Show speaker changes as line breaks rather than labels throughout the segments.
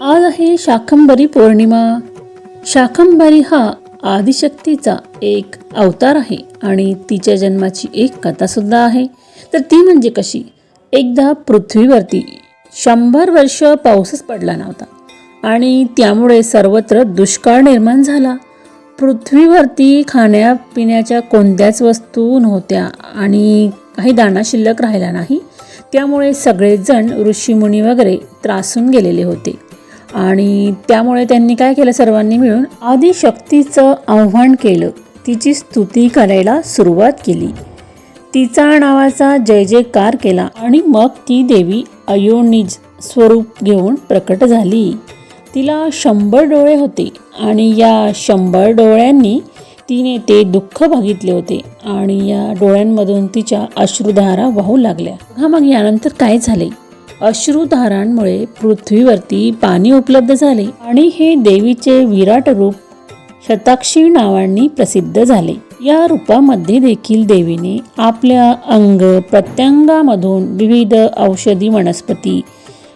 आज आहे शाकंभरी पौर्णिमा. शाकंभरी हा आदिशक्तीचा एक अवतार आहे आणि तिच्या जन्माची एक कथासुद्धा आहे. तर ती म्हणजे कशी? एकदा पृथ्वीवरती शंभर वर्ष पाऊसच पडला नव्हता आणि त्यामुळे सर्वत्र दुष्काळ निर्माण झाला. पृथ्वीवरती खाण्यापिण्याच्या कोणत्याच वस्तू नव्हत्या आणि काही दाणा शिल्लक राहिला नाही. त्यामुळे सगळेजण ऋषीमुनी वगैरे त्रासून गेलेले होते. आणि त्यामुळे त्यांनी काय केलं? सर्वांनी मिळून आदिशक्तीचं आव्हान केलं. तिची स्तुती करायला सुरुवात केली. तिचा नावाचा जय जयकार केला आणि मग ती देवी अयोनिज स्वरूप घेऊन प्रकट झाली. तिला शंभर डोळे होते आणि या शंभर डोळ्यांनी तिने ते दुःख बघितले होते आणि या डोळ्यांमधून तिच्या अश्रुधारा वाहू लागल्या. हा मग यानंतर काय झाले? अश्रुधारांमुळे पृथ्वीवरती पाणी उपलब्ध झाले आणि हे देवीचे विराट रूप शताक्षी नावांनी प्रसिद्ध झाले. या रूपामध्ये देखील देवीने आपल्या अंग प्रत्यंगामधून विविध औषधी वनस्पती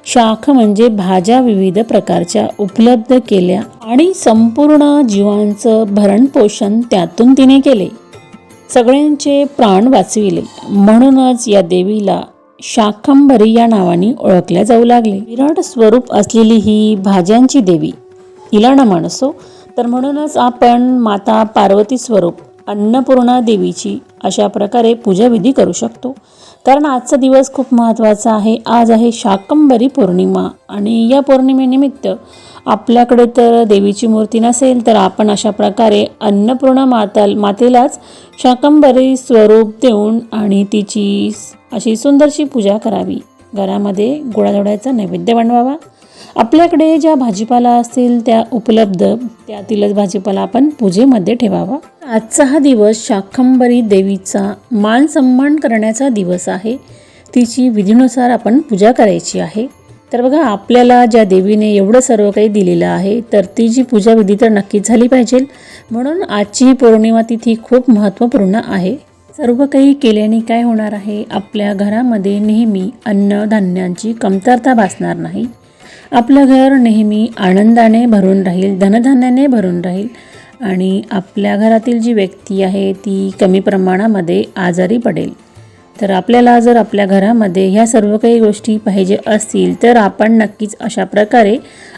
शाख म्हणजे भाज्या विविध प्रकारच्या उपलब्ध केल्या आणि संपूर्ण जीवांचं भरणपोषण त्यातून तिने केले. सगळ्यांचे प्राण वाचविले. म्हणूनच या देवीला शाकंभरी या नावाने ओळखल्या जाऊ लागले. विराट स्वरूप असलेली ही भाज्यांची देवी. हिला न माणसो तर म्हणूनच आपण माता पार्वती स्वरूप अन्नपूर्णा देवीची अशा प्रकारे पूजाविधी करू शकतो. कारण आजचा दिवस खूप महत्त्वाचा आहे. आज आहे शाकंबरी पौर्णिमा आणि या पौर्णिमेनिमित्त आपल्याकडे तर देवीची मूर्ती नसेल तर आपण अशा प्रकारे अन्नपूर्णा माता मातेलाच शाकंबरी स्वरूप देऊन आणि तिची अशी सुंदरशी पूजा करावी. घरामध्ये गोडाधोडाचा नैवेद्य बनवावा. आपल्याकडे ज्या भाजीपाला असतील त्या उपलब्ध त्यातीलच भाजीपाला आपण पूजेमध्ये ठेवावा. आजचा हा दिवस शाखंबरी देवीचा मान सन्मान करण्याचा दिवस आहे. तिची विधीनुसार आपण पूजा करायची आहे. तर बघा आपल्याला ज्या देवीने एवढं सर्व काही दिलेलं आहे तर ती जी पूजा विधी तर नक्कीच झाली पाहिजे. म्हणून आजची पौर्णिमा तिथी खूप महत्त्वपूर्ण आहे. सर्व काही केल्याने काय होणार आहे? आपल्या घरामध्ये नेहमी अन्नधान्यांची कमतरता भासणार नाही. आपलं घर नेहमी आनंदाने भरून राहील धनधान्याने भरून राहील आणि आपल्या घरातील जी व्यक्ती आहे ती कमी प्रमाणामध्ये आजारी पडेल. तर आपल्याला जर आपल्या घरामध्ये ह्या सर्व काही गोष्टी पाहिजे असतील तर आपण नक्कीच अशा प्रकारे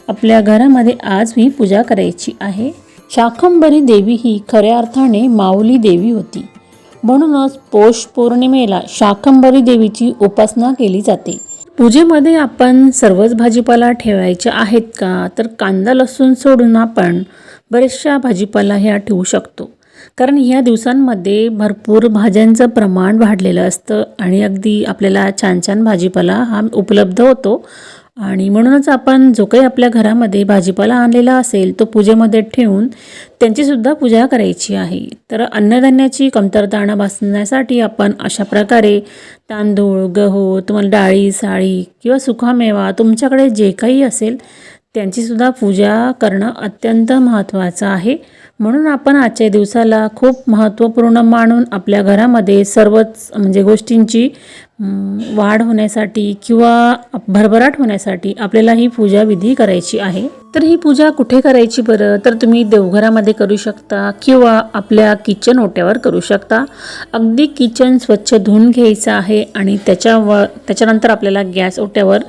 आपल्या घरामध्ये आज ही पूजा करायची आहे. शाकंभरी देवी ही खऱ्या अर्थाने माऊली देवी होती. म्हणूनच पौष पौर्णिमेला शाकंभरी देवीची उपासना केली जाते. पूजेमध्ये आपण सर्वच भाजीपाला ठेवायच्या आहेत का? तर कांदा लसूण सोडून आपण बऱ्याचशा भाजीपाला ह्या ठेवू शकतो. कारण ह्या दिवसांमध्ये भरपूर भाज्यांचं प्रमाण वाढलेलं असतं आणि अगदी आपल्याला छान छान भाजीपाला हा उपलब्ध होतो. आणि म्हणूनच आपण जो काही आपल्या घरामध्ये भाजीपाला आणलेला असेल तो पूजेमध्ये ठेवून त्यांचीसुद्धा पूजा करायची आहे. तर अन्नधान्याची कमतरता न भासण्यासाठी आपण अशा प्रकारे तांदूळ गहू तुम्हाला डाळी साळी किंवा सुकामेवा तुमच्याकडे जे काही असेल त्यांचीसुद्धा पूजा करणं अत्यंत महत्त्वाचं आहे. म्हणून आपण आजच्या दिवसाला खूप महत्त्वपूर्ण मानून आपल्या घरामध्ये सर्वच म्हणजे गोष्टींची वाढ होण्यासाठी किंवा भरभराट होण्यासाठी आपल्याला ही पूजा विधी करायची आहे. तर ही पूजा कुठे करायची बरं? तर तुम्ही देवघरामध्ये करू शकता किंवा आपल्या किचन ओट्यावर करू शकता. अगदी किचन स्वच्छ धुवून घ्यायचं आहे आणि त्याच्यावर त्याच्यानंतर आपल्याला गॅस ओट्यावर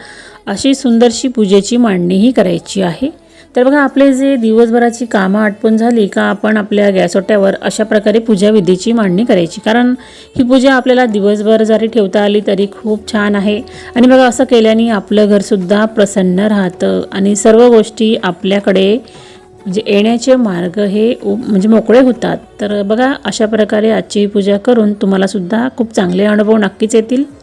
अशी सुंदरशी पूजेची मांडणीही करायची आहे. तर बघा आपले जे दिवसभराची कामं आटपून झाली का आपण आपल्या गॅसोट्यावर अशा प्रकारे पूजाविधीची मांडणी करायची. कारण ही पूजा आपल्याला दिवसभर जरी ठेवता आली तरी खूप छान आहे. आणि बघा असं केल्याने आपलं घरसुद्धा प्रसन्न राहतं आणि सर्व गोष्टी आपल्याकडे म्हणजे येण्याचे मार्ग हे उ- म्हणजे मोकळे होतात. तर बघा अशा प्रकारे आजची पूजा करून तुम्हालासुद्धा खूप चांगले अनुभव नक्कीच येतील.